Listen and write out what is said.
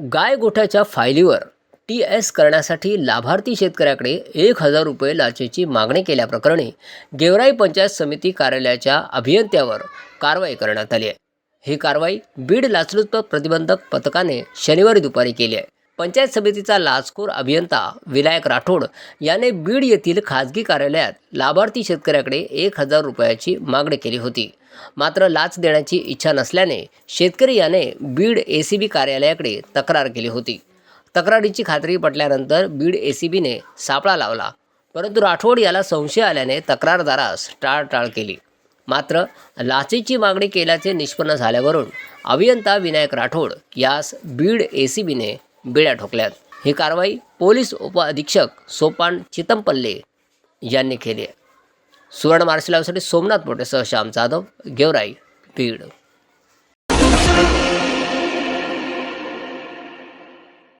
गाय गोठ्याच्या फायलीवर T S करण्यासाठी लाभार्थी शेतकऱ्याकडे एक हजार रुपये लाचेची मागणी केल्याप्रकरणी गेवराई पंचायत समिती कार्यालयाच्या अभियंत्यावर कारवाई करण्यात आली आहे. ही कारवाई बीड लाचलुचपत प्रतिबंधक पथकाने शनिवारी दुपारी केली आहे. पंचायत समितीचा लाचखोर अभियंता विनायक राठोड याने बीड येथील खाजगी कार्यालयात लाभार्थी शेतकऱ्याकडे एक हजार रुपयाची मागणी केली होती. मात्र लाच देण्याची इच्छा नसल्याने शेतकरी याने बीड ए सी बी कार्यालयाकडे तक्रार केली होती. तक्रारीची खात्री पटल्यानंतर बीड ए सी बीने सापळा लावला. परंतु राठोड याला संशय आल्याने तक्रारदारास टाळटाळ केली. मात्र लाचेची मागणी केल्याचे निष्पन्न झाल्यावरून अभियंता विनायक राठोड यास बीड ए सी बीने बिळ्या ठोकल्यात. ही कारवाई पोलीस उपअधीक्षक सोपान चितमपल्ले यांनी केली आहे. सुवर्ण मार्शल लाईव्हसाठी सोमनाथ सह श्याम जाधव गेवराई बीड.